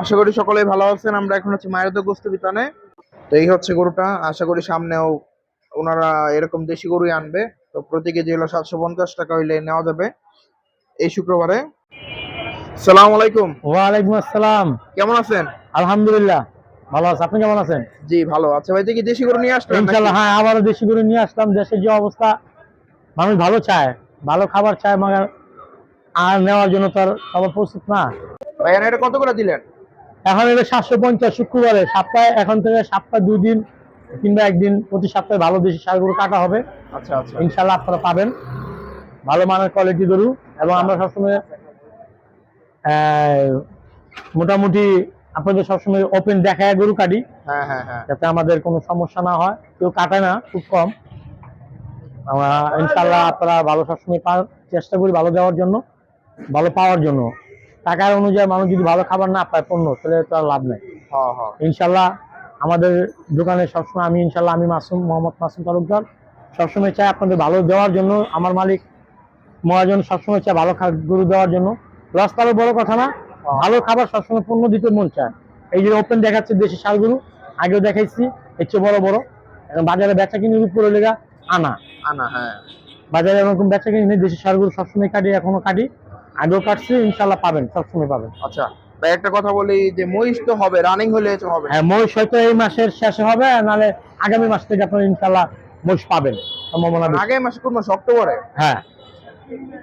আশা করি সকলেই ভালো আছেন। আমরা এখন হচ্ছে মায়ের গোস্ত বিতানে। তো এই হচ্ছে গরুটা। আশা করি সামনেও ওনারা এরকম দেশি গরুই আনবে। তো প্রতি কেজি হলো সাতশো পঞ্চাশ টাকা হইলে নেওয়া যাবে এই শুক্রবারে। সালাম আলাইকুম। ওয়ালাইকুম আসসালাম। কেমন আছেন? আলহামদুলিল্লাহ ভালো আছে। আপনি কেমন আছেন? জি ভালো। আচ্ছা ভাই দেখি দেশি গরু নিয়ে আসলেন নাকি? ইনশাল্লাহ হ্যাঁ আবারও দেশি গরু নিয়ে আসলাম। দেশের যে অবস্থা মানুষ ভালো চায় ভালো খাবার চায় মাগার আর নেওয়ার জন্য তার সবার প্রস্তুত না। ভাই এটা কত করে দিলেন? এখন এটা সাতশো পঞ্চাশ শুক্রবারে সপ্তাহে এখন থেকে সপ্তাহে দুই দিন কিংবা একদিন প্রতি সপ্তাহে ভালো দেশি সার গরু কাটা হবে। আচ্ছা আচ্ছা। ইনশাল্লাহ আপনারা পাবেন। ভালো মানের কোয়ালিটি গরু এবং আমরা সবসময় মোটামুটি আপনাদের সবসময় ওপেন দেখায় গরু কাটি। হ্যাঁ হ্যাঁ হ্যাঁ। যাতে আমাদের কোনো সমস্যা না হয়। কেউ কাটায় না খুব কম। আমরা ইনশাল্লাহ আপনারা ভালো সবসময় চেষ্টা করি ভালো দেওয়ার জন্য ভালো পাওয়ার জন্য। টাকার অনুযায়ী মানুষ যদি ভালো খাবার না পায় পণ্য তাহলে তো আর লাভ নেই। হ্যাঁ হ্যাঁ। ইনশাল্লাহ আমাদের দোকানে সবসময় আমি ইনশাল্লাহ আমি মাসুম মোহাম্মদ মাসুম তালুকদার সবসময় চাই আপনাদের ভালো দেওয়ার জন্য আমার মালিক মহাজন সবসময় চায় ভালো গরু দেওয়ার জন্য। লস তাহলে বড় কথা না ভালো খাবার সবসময় পণ্য দিতে মন চায়। এই যে ওপেন দেখাচ্ছে দেশি শালগুলো আগেও দেখাইছি এর চেয়ে বড় বড়। এখন বাজারে বেচা কিনে উপরে লেগা আনা। আনা হ্যাঁ। বাজারে এরকম বেচা কিনে নেই, দেশি সারগুলো সবসময় কাটি এখনও কাটি। আগেও কাটছি ইনশাল্লাহ পাবেন সবসময় পাবেন। আচ্ছা ভাই একটা কথা বলি যে মহিষ তো হবে রানিং হলে হবে। হ্যাঁ মহিষ হয়তো এই মাসের শেষে হবে নাহলে আগামী মাস থেকে আপনারা ইনশাল্লাহ মহিষ পাবেন সম্ভাবনা বেশি। আগে মাসে কোন মাস? অক্টোবরে? হ্যাঁ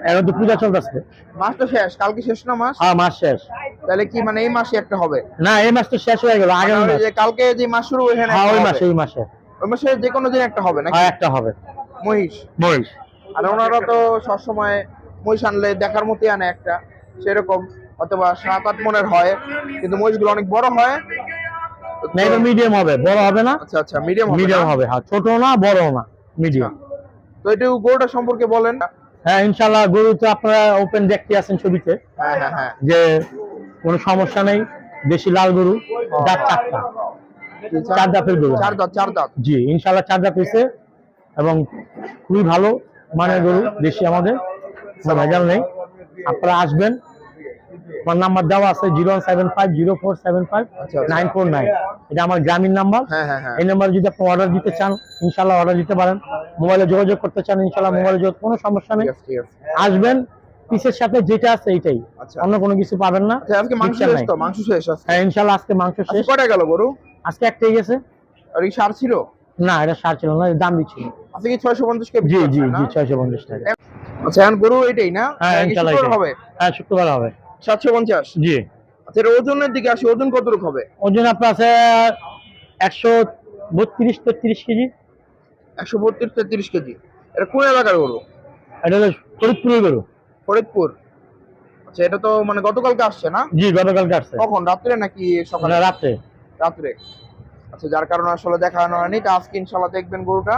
এখন তো পূজা চলতেছে। মাস তো শেষ কালকে শেষ না মাস? হ্যাঁ মাস শেষ। তাহলে কি মানে এই মাসে একটা হবে? না এই মাস তো শেষ হয়ে গেল আগামী মানে মাস। যে কালকে যে মাস শুরু ওইখানে হ্যাঁ ওই মাসে ওই মাসে। ওই মাসে যে কোনো দিন একটা হবে নাকি? হ্যাঁ একটা হবে। মহিষ। মহিষ। আর ওনারা তো সবসময় মহিষ আনলে দেখার মতোই আনে একটা সেরকম। অথবা সাত আট মনের হয় কিন্তু মহিষগুলো অনেক বড় হয়। না এটা মিডিয়াম হবে বড় হবে না? আচ্ছা আচ্ছা মিডিয়াম মিডিয়াম হবে হ্যাঁ ছোট না বড় না মিডিয়াম তো একটু গরুটা সম্পর্কে বলেন। হ্যাঁ গরু তো আপনারা ওপেন দেখতে আছেন ছবিতে। হ্যাঁ হ্যাঁ হ্যাঁ। যে কোনো সমস্যা নেই দেশি লাল গরু দাঁত চারটা। চার দাঁতের গরু। চার দাঁত চার দাঁত। জি ইনশাল্লাহ চার দাঁত হয়েছে এবং খুবই ভালো মানের গরু দেশি আমাদের। ভেজাল নেই আপনারা আসবেন। আমার নাম্বার দেওয়া আছে zero seven five zero four seven five আচ্ছা, আচ্ছা। Nine four nine. এটা আমার গ্রামীণ নাম্বার হ্যাঁ হ্যাঁ হ্যাঁ। এই নাম্বারে যদি আপনি অর্ডার দিতে চান ইনশাল্লাহ অর্ডার দিতে পারেন। মোবাইলে যোগাযোগ করতে চান ইনশাল্লাহ মোবাইলে যোগাযোগ কোনো সমস্যা নেই। আসবেন পিসের সাথে যেটা আছে এইটাই। আচ্ছা। অন্য কোনো কিছু পাবেন না। আজকে মাংস শেষ তো? মাংস শেষ হ্যাঁ ইনশাল্লাহ আজকে মাংস শেষ। কয়টা গেল গরু? আজকে একটাই গেছে। আর এই সার ছিল? না এটা সার ছিল না দাম দিচ্ছিল আজকে কি ছয়শো পঞ্চাশ কে জি জি জি ছয়শো পঞ্চাশ টাকা। আচ্ছা এখন গরু এটাই না? হ্যাঁ এটাই। হবে? হ্যাঁ শুক্রবার হবে। সাতশো পঞ্চাশ? জি। আচ্ছা এর ওজনের দিকে আসি ওজন কতটুকু হবে? ওজন আপনার আছে একশো বত্রিশ তেত্রিশ কেজি। একশো বত্রিশ তেত্রিশ কেজি। এটা কোন এলাকার গরু? এটা হলো ফরিদপুরের গরু। ফরিদপুর। আচ্ছা এটা তো মানে গতকালকে আসছে না? জি গতকালকে আসছে। কখন? রাত্রে নাকি সকালে? রাত্রে। রাত্রে। আচ্ছা যার কারণে আসলে দেখানো হয়নি তো আজকে ইনশাল্লাহ দেখবেন গরুটা।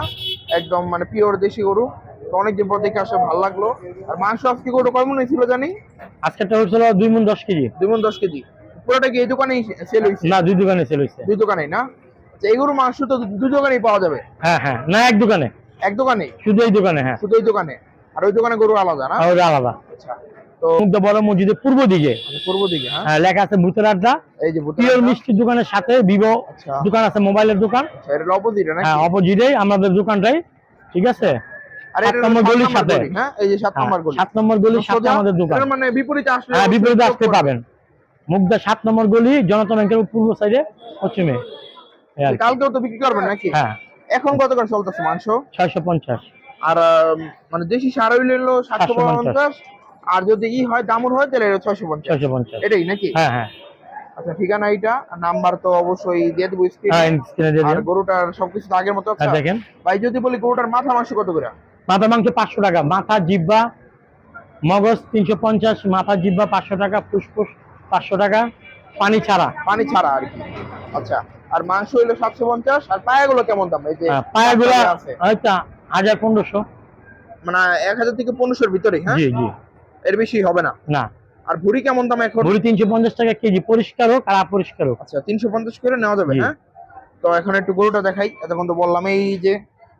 একদম মানে পিওর দেশি গরু। তো অনেকদিন পর দেখে আসলে ভালো লাগল। আর মাংস আজকে কয় মনে হয়েছিল জানি? আজকেরটা হয়েছিল দুই মন দশ কেজি। দুই মণ দশ কেজি। পুরোটা কি এই দোকানেই সেল হয়েছে? না দুই দোকানে সেল হয়েছে। দুই দোকানেই না? আচ্ছা মাংস তো দুই দোকানেই পাওয়া যাবে? হ্যাঁ হ্যাঁ। না এক দোকানে। এক দোকানেই শুধু এই দোকানে হ্যাঁ। শুধু এই দোকানে? আর ওই দোকানে গরু আলাদা না? ওটা আলাদা। আচ্ছা তো মুগ্ধ বড় মসজিদের পূর্ব দিকে। পূর্ব দিকে হ্যাঁ। হ্যাঁ, লেখা আছে ভূতের আড্ডা এই যে পিওর মিষ্টির দোকানের সাথে ভিভো আচ্ছা। দোকান আছে মোবাইলের দোকান। আচ্ছা, অপোজিটে না হ্যাঁ অপোজিটেই আমাদের দোকানটাই। ঠিক আছে? আর এটা নম্বর গলির সাথে। হ্যাঁ এই যে সাত হ্যাঁ, নম্বর গলি। সাত নম্বর গলির সাথে আমাদের দোকান। মানে বিপরীতে আসলে হ্যাঁ বিপরীতে অবশ্যই আসতে পাবেন। মুগদা সাত নম্বর গলি জনতা ব্যাংকের পূর্ব সাইডে পশ্চিমে। এই আর পড়বে। কি। কালকেও তো বিক্রি করবেন নাকি? হ্যাঁ। এখন কত করে চলতেছে মাংস? ছয়শো পঞ্চাশ। আর মানে দেশি সার হইলে হলো সাতশো পঞ্চাশ। আর যদি ই হয় দামুর হয় তাহলে ছয়শো পঞ্চাশ। ছয়শো পঞ্চাশ। এটাই নাকি? হ্যাঁ হ্যাঁ। আচ্ছা ঠিকানা এইটা নাম্বার তো অবশ্যই দিয়ে দেবো স্ক্রিনে স্ক্রিনে আর গরুটার সবকিছু আগের মতো দেখেন। ভাই যদি বলি গরুটার মাথা মাংস কত করে? মাথা মাংস পাঁচশো টাকা মাথা জিব্বা মগজ তিনশো পঞ্চাশ মাথা জিব্বা পাঁচশো টাকা ফুসফুস পাঁচশো টাকা পানি ছাড়া। পানি ছাড়া আর কি। আচ্ছা আর মাংস হইল সাতশো পঞ্চাশ আর পায়াগুলো কেমন দাম? এই যে হ্যাঁ, পায়াগুলা আছে। হাজার পনেরোশো। মানে এক হাজার থেকে পনেরোশোর ভিতরে হ্যাঁ? জি জি। এর বেশি হবে না? না। আর ভুড়ি কেমন দাম এখন? ভরি তিনশো পঞ্চাশ টাকা কেজি পরিষ্কার হোক আর অপরিষ্কার হোক। আচ্ছা তিনশো পঞ্চাশ করে নেওয়া যাবে হ্যাঁ? তো এখন একটু গরুটা দেখাই। এতক্ষণ তো বললাম এই যে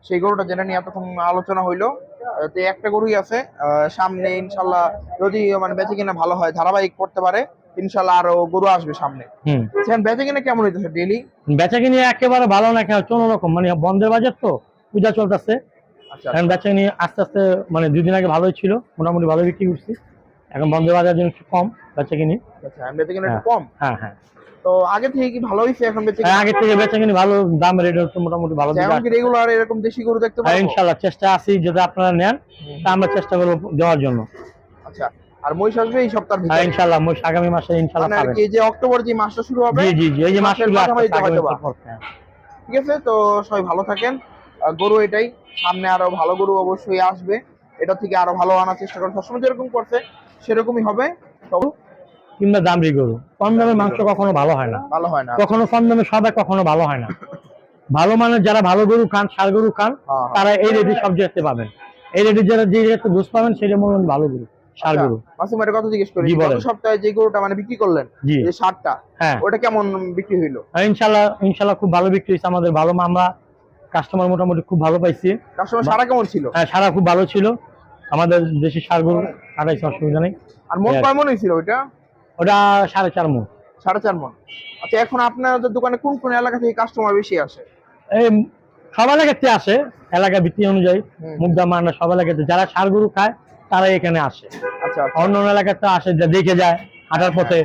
সেই গরুটা যেটা নিয়ে এতক্ষণ আলোচনা হইল। তো একটা গরুই আছে। সামনে ইনশাল্লাহ যদি মানে বেঁচে কিনা ভালো হয় ধারাবাহিক করতে পারে ইনশাল্লাহ আরও গরু আসবে সামনে। সেখানে বেচে কিনে কেমন হইতেছে ডেলি বেচা কিনে একেবারে ভালো না কেন কোনো রকম মানে বন্ধের বাজার তো পূজা চলতেছে। এখন বেচা কিনে আস্তে আস্তে মানে দুদিন আগে ভালোই ছিল মোটামুটি ভালো বিক্রি করছি। এখন বন্ধের বাজার জন্য একটু কম বেচা কিনি। আচ্ছা বেচে কিনে একটু হ্যাঁ। কম? হ্যাঁ হ্যাঁ। তো আগে থেকে কি ভালো হয়েছে এখন বেচে হ্যাঁ, আগে থেকে বেচা কিনি ভালো দাম রেট হচ্ছে মোটামুটি ভালো দিকে যেমন কি রেগুলার এরকম দেশি গরু দেখতে হ্যাঁ পাবো ইনশাল্লাহ চেষ্টা আছি যদি আপনারা নেন তা আমরা চেষ্টা করব দেওয়ার জন্য। আচ্ছা আর মহিষ আসবে এই সপ্তাহের হ্যাঁ ভিতরে? ইনশাল্লাহ মোট আগামী মাসে ইনশাল্লাহ মানে পাবেন। কি যে অক্টোবর যে মাসটা শুরু হবে জি জি জি এই যে। ঠিক আছে তো সবাই ভালো থাকেন। গরু এটাই সামনে আরও ভালো গরু অবশ্যই আসবে। এটা থেকে আরও ভালো আনার চেষ্টা করেন। সবসময় যেরকম করছে সেরকমই হবে। তবে কিংবা দামরি গরু। কম দামের মাংস কখনো ভালো হয় না। ভালো হয় না। কখনো কম দামে সবাই কখনো ভালো হয় না। ভালো মানের যারা ভালো গরু খান সার গরু খান হ্যাঁ, হ্যাঁ। তারা এই রেডি সব জায়গাতে পাবেন। এই রেডি যারা যে জায়গাতে বুঝ পাবেন সেটা মনে হয় ভালো গরু সার আচ্ছা, গরু। মাসুম কথা জিজ্ঞেস করি। গত সপ্তাহে যে গরুটা মানে বিক্রি করলেন যে সারটা হ্যাঁ। ওটা কেমন বিক্রি হইল? আর ইনশাল্লাহ ইনশাল্লাহ খুব ভালো বিক্রি হয়েছে। আমাদের ভালো আমরা কাস্টমার মোটামুটি খুব ভালো পাইছি। কাস্টমার সারা কেমন ছিল? হ্যাঁ সারা খুব ভালো ছিল। আমাদের দেশি সার গরু আড়াইশো অসুবিধা নেই। আর মন। কয় মন হয়েছিল ওইটা? ওটা সাড়ে চার মুখ সাড়ে চার মন। আচ্ছা এখন আপনাদের দোকানে কোন কোন এলাকা থেকে কাস্টমার বেশি আসে? এই সব এলাকাতে আসে এলাকা ভিত্তি অনুযায়ী। মুগদা মান্না সব এলাকাতে। যারা সার গরু খায় তারা এখানে আসে। আচ্ছা আচ্ছা। অন্য অন্য এলাকাতে আসে যা দেখে যায় হাঁটার পথে।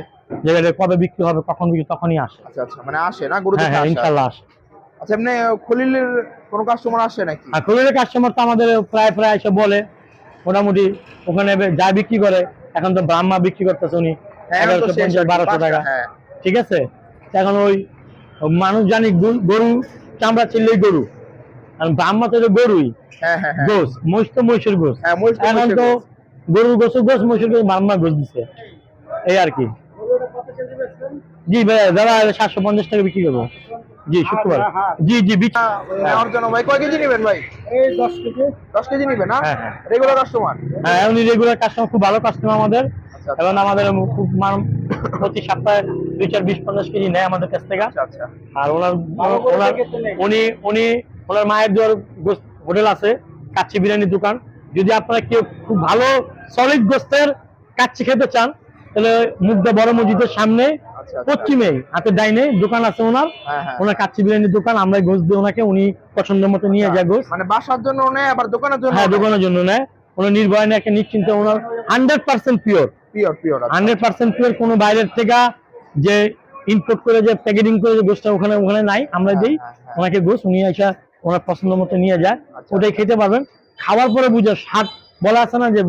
যেখানে কবে বিক্রি হবে কখন বিক্রি তখনই আসে। আচ্ছা আচ্ছা মানে আসে না গরু হ্যাঁ হ্যাঁ ইনশাল্লাহ আসে। আচ্ছা এমনি খলিলের কোনো কাস্টমার আসে নাকি? আর কুমিরের কাস্টমার তো আমাদের প্রায় প্রায় এসে বলে। মোটামুটি ওখানে যা বিক্রি করে এখন তো ব্রাহ্মা বিক্রি করতেছে উনি। এগারোশো পঞ্চাশ বারোশো টাকা। হ্যাঁ। ঠিক আছে? এখন ওই মানুষ জানি গরু- চামড়া চিনলেই গরু। আর ব্রাহ্মা তো গরুই। হ্যাঁ হ্যাঁ হ্যাঁ। গোস মহিষ তো মহিষের গোস। হ্যাঁ এখন তো গরুর গোস গোস মহিষের গোস ব্রাহ্মা গোস দিছে। এই আর কি। জি ভাই দাদা সাতশো পঞ্চাশ টাকা বিক্রি করব। জি শুক্রবার। জি জি বিক্রি নেওয়ার জন্য। ভাই কয় কেজি নেবেন ভাই? এই দশ কেজি। দশ কেজি নেবেন হ্যাঁ, হ্যাঁ। রেগুলার কাস্টমার হ্যাঁ উনি রেগুলার কাস্টমার খুব ভালো কাস্টমার আমাদের। এবং আমাদের খুব প্রতি সপ্তাহে দুই চার বিশ পঞ্চাশ কেজি নেয় আমাদের কাছ থেকে। আচ্ছা আচ্ছা। আর ওনার ওনার উনি উনি ওনার মায়ের দুয়ার হোটেল আছে কাচ্চি বিরিয়ানির দোকান। যদি আপনারা কেউ খুব ভালো সলিড গোস্তের কাচ্চি খেতে চান তাহলে মুগদা বড় মসজিদের সামনে আচ্ছা আচ্ছা। পশ্চিমে হাতে ডাইনে দোকান আছে ওনার। হ্যাঁ হ্যাঁ। ওনার কাচ্চি বিরিয়ানির দোকান আমরা গোস দিই ওনাকে উনি পছন্দ মতো নিয়ে যায় গোস মানে বাসার জন্য নেয় আবার দোকানের জন্য হ্যাঁ দোকানের জন্য নেয়। ওনার নির্ভয় নেয় নিশ্চিন্তে ওনার hundred percent pure pure pure hundred percent pure কোনো বাইরের থেকে যে ইম্পোর্ট করে যে প্যাকেটিং করে যে ওখানে ওখানে নাই। আমরা হ্যাঁ, দিই হ্যাঁ, হ্যাঁ। ওনাকে উনি এসে ওনার পছন্দ মতো নিয়ে যায় আচ্ছা। ওটাই খেতে পারবেন। খাওয়ার পরে বুঝে স্বাদ বলা আছে না যে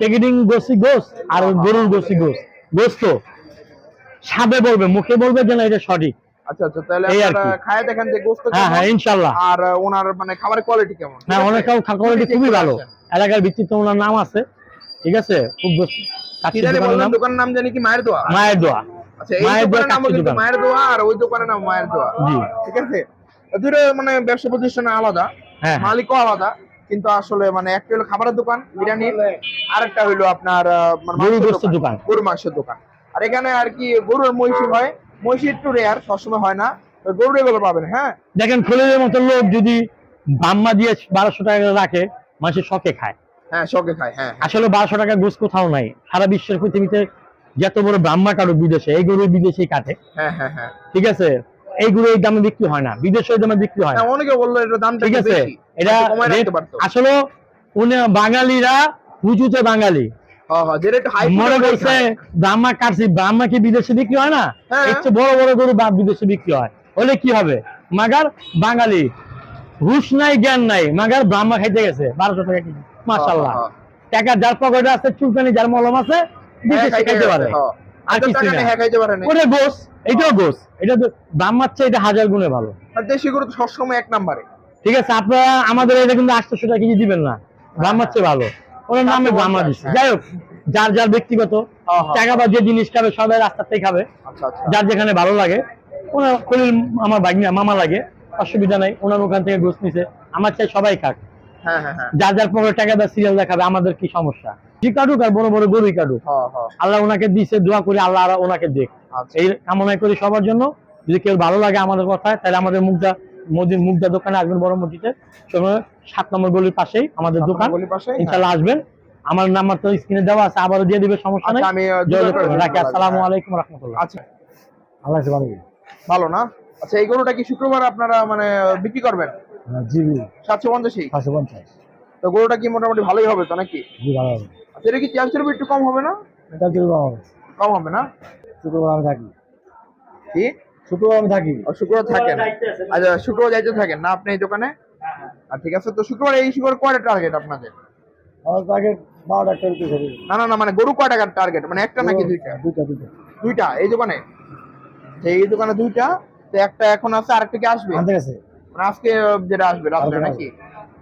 প্যাকেটিং গোসি গোস আর গরুর গোসি গোস গোস তো। স্বাদে বলবে মুখে বলবে যে না এটা সঠিক। আচ্ছা আচ্ছা তাহলে এই আর আপনারা খায় দেখেন যে গোস্ত হ্যাঁ হ্যাঁ ইনশাল্লাহ আর ওনার মানে খাবারের কোয়ালিটি কেমন? হ্যাঁ ঠিক আছে? কোয়ালিটি খুবই ভালো। এলাকার ভিত্তিতে ওনার নাম আছে। ঠিক আছে? খুব দোকানের নাম? জানি কি? মায়ের দোয়া? মায়ের দোয়া। আচ্ছা মায়ের দোয়া দোয়া আর ওই দোকানের নাম মায়ের দোয়া। জি। ঠিক আছে? দুটো মানে ব্যবসা প্রতিষ্ঠান আলাদা হ্যাঁ হ্যাঁ। মালিকও আলাদা কিন্তু আসলে মানে একটা হলো খাবারের দোকান বিরিয়ানি আরেকটা হলো আপনার মানে গরুর মাংসের দোকান। গরু মাংসের দোকান। আর এখানে আর কি গরুর মহিষি হয় মহিষি একটু রেয়ার সবসময় হয় না তো গরু এগুলো পাবেন হ্যাঁ? দেখেন খলিলের মতো লোক যদি বাম্মা দিয়ে বারোশো টাকা রাখে মানুষের শখে খায়। হ্যাঁ শখে খায় হ্যাঁ হ্যাঁ। আসলে বারোশো টাকা গোস কোথাও নাই। সারা বিশ্বের পৃথিবীতে যত বড় ব্রাহ্মা কাটুক বিদেশে এই গরু বিদেশেই কাটে। হ্যাঁ হ্যাঁ হ্যাঁ। ঠিক আছে? এই দামে বিক্রি হয় না। বিদেশে দামে বিক্রি হয় না। হ্যাঁ, অনেকে বলল এটা দামটা ঠিক আছে? এটা একটু আসলে উনি বাঙালিরা পুজোতে বাঙালি। হ্যাঁ একটু মনে করছে ব্রাহ্মা কাটছি ব্রাহ্মা কি বিদেশে বিক্রি হয় না? চেয়ে বড় বড় গরু বা বিদেশে বিক্রি হয়। হলে কি হবে? মাগার বাঙালি হুশ নাই জ্ঞান নাই মাগার ব্রাহ্মা খাইতে গেছে বারোশো টাকা কেজি। মাসাল্লাহ হ্যাঁ, টাকা যার পকেটে আছে চুলকানি যার মলম আছে দিতে সে খাইতে পারে। আর কিছু না হ্যাঁ পারে না ওটা গোস এটাও গোস। এটা তো ব্রাহ্মার চেয়ে এটা হাজার গুণে ভালো। দেশি গরু তো সবসময় এক নাম্বারে। ঠিক আছে আপনারা আমাদের এটা কিন্তু আটশো টাকা কেজি দিবেন না। ব্রাহ্মার চেয়ে ভালো। ওনার নামে সাতশো ব্রাহ্মা দিচ্ছে। হ্যাঁ। যাই হোক যার যার ব্যক্তিগত হ্যাঁ, হ্যাঁ। টাকা বা যে জিনিস খাবে সবাই রাস্তাতেই খাবে। আচ্ছা আচ্ছা। যার যেখানে ভালো লাগে। ওনার খলিল আমার বাগনা মামা লাগে। অসুবিধা নাই ওনার ওখান থেকে গোস নিছে। আমার চাই সবাই খাক। হ্যাঁ হ্যাঁ হ্যাঁ যার যার পকেটে টাকা বা সিরিয়াল দেখাবে আমাদের কি সমস্যা? জি কাটুক আর বড় বড় গরুই কাটুক। হ্যাঁ হ্যাঁ আল্লাহ ওনাকে দিছে দোয়া করি আল্লাহ আর ওনাকে দেখ। আচ্ছা। এই কামনা করি সবার জন্য। যদি কেউ ভালো লাগে আমাদের কথায় তাহলে আমাদের মুগদা মদিন মুগদা দোকানে আসবেন বড় মসজিদে। সাত নম্বর গলির পাশেই আমাদের দোকান। হ্যাঁ। ইনশাল্লাহ আসবেন। আমার নাম্বার তো স্ক্রিনে দেওয়া আছে আবারও দিয়ে দিবে সমস্যা নেই। আচ্ছা আমি। রাখি। আসসালামু আলাইকুম রহমতুল্লাহ। আচ্ছা। আল্লাহ ভালো না? আচ্ছা এই গরুটা কি শুক্রবার আপনারা মানে বিক্রি করবেন? জি জি সাতশো পঞ্চাশই পঞ্চাশ। তো গরুটা কি মোটামুটি ভালোই হবে তো নাকি? জি ভালো হবে। আচ্ছা এটা কি চারশোর উপর একটু কম হবে না? এটা হবে। কম হবে না? শুক্রবার আমি থাকি। কি? শুক্রবার আমি থাকি। ও, শুক্রবার থাকেন? আচ্ছা শুক্রবার যাইতে থাকেন না আপনি এই দোকানে? আর ঠিক আছে তো শুক্রবার এই শুক্রবার কয়টা টার্গেট আপনাদের? আমার বারোটা না না না মানে গরু কয় টাকার টার্গেট মানে একটা নাকি দুইটা? দুইটা দুইটা। দুইটা এই দোকানে? এই দোকানে দুইটা তো একটা এখন আছে আরেকটা কি আসবে? মানে আজকে যেটা আসবে রাত্রে নাকি?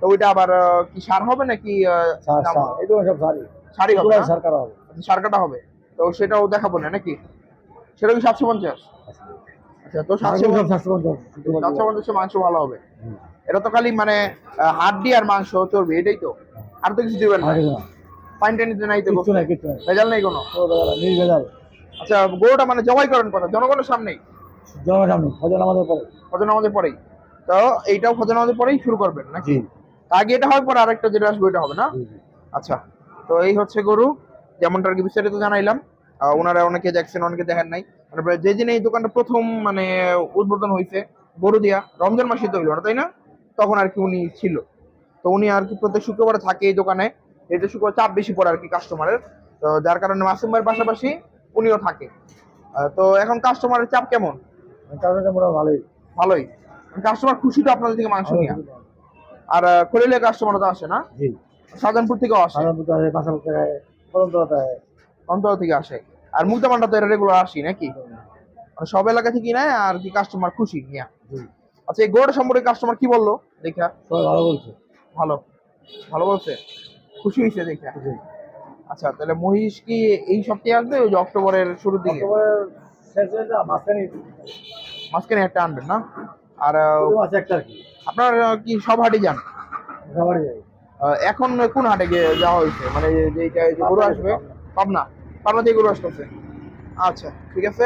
তো ওইটা আবার কি সার হবে নাকি আহ, সার দাম- সার। এই দোকান সব সারি সারই হবে সার করা হবে। সার কাটা হবে। তো সেটাও দেখাবো না নাকি? সেটা কি সাতশো পঞ্চাশ? আচ্ছা তো সাতশো সাতশো পঞ্চাশ। সাতশো পঞ্চাশে মাংস ভালো হবে। এটা তো খালি মানে হাড্ডি আর মাংস চর্বি এটাই তো। আর তো কিছু দিবেন না। নাই তো ভেজাল নেই কোনো? নির্ভেজাল। আচ্ছা গরুটা মানে জবাই করেন কথা জনগণের সামনেই? সামনে ফজর আমাদের পরে। ফজর নামাজের পরেই। তো এইটাও ফজর নামাজের পরেই শুরু করবেন নাকি? আগে এটা হওয়ার পরে আরেকটা যেটা আসবে ওইটা হবে না। আচ্ছা তো এই হচ্ছে গরু যেমনটা আর কি বিস্তারিত জানাইলাম। ওনারা অনেকে দেখছেন অনেকে দেখেন নাই। মানে প্রায় যে দিনে এই দোকানটা প্রথম মানে উদ্বোধন হয়েছে গরু দিয়া রমজান মাসে তো হইল তাই না? তখন আর কি উনি ছিল। তো উনি আর কি প্রত্যেক শুক্রবারে থাকে এই দোকানে। এটা শুক্রবার চাপ বেশি পড়ে আর কি কাস্টমারের তো যার কারণে মাসুম ভাইয়ের পাশাপাশি উনিও থাকে। তো এখন কাস্টমারের চাপ কেমন? ভালোই। ভালোই? কাস্টমার খুশি তো আপনাদের থেকে মাংস নিয়ে আর খলিলে কাস্টমার তো আসে না? সাজানপুর থেকেও আসে। পরন্ত অন্তর থেকে আসে। আর মুক্তামানটা তো এটা রেগুলার আসি নাকি? মানে সব এলাকা থেকে নেয় আর কি কাস্টমার খুশি নিয়া। আচ্ছা এই গোড়া সম্পর্কে কাস্টমার কি বলল? দেখা। ভালো বলছে। ভালো। ভালো বলছে? খুশি হয়েছে দেখা। আচ্ছা তাহলে মহিষ কি এই সপ্তাহে আসবে? ওই যে অক্টোবরের শুরুর দিকে? মাঝখানে একটা আনবেন না? আর আপনার কি সব হাটে যান? এখন কোন হাটে গিয়ে যাওয়া হয়েছে? মানে যে এইটা এই যে গরু আসবে পাবনা। পাবনা থেকে গরু আসতেছে। আচ্ছা ঠিক আছে।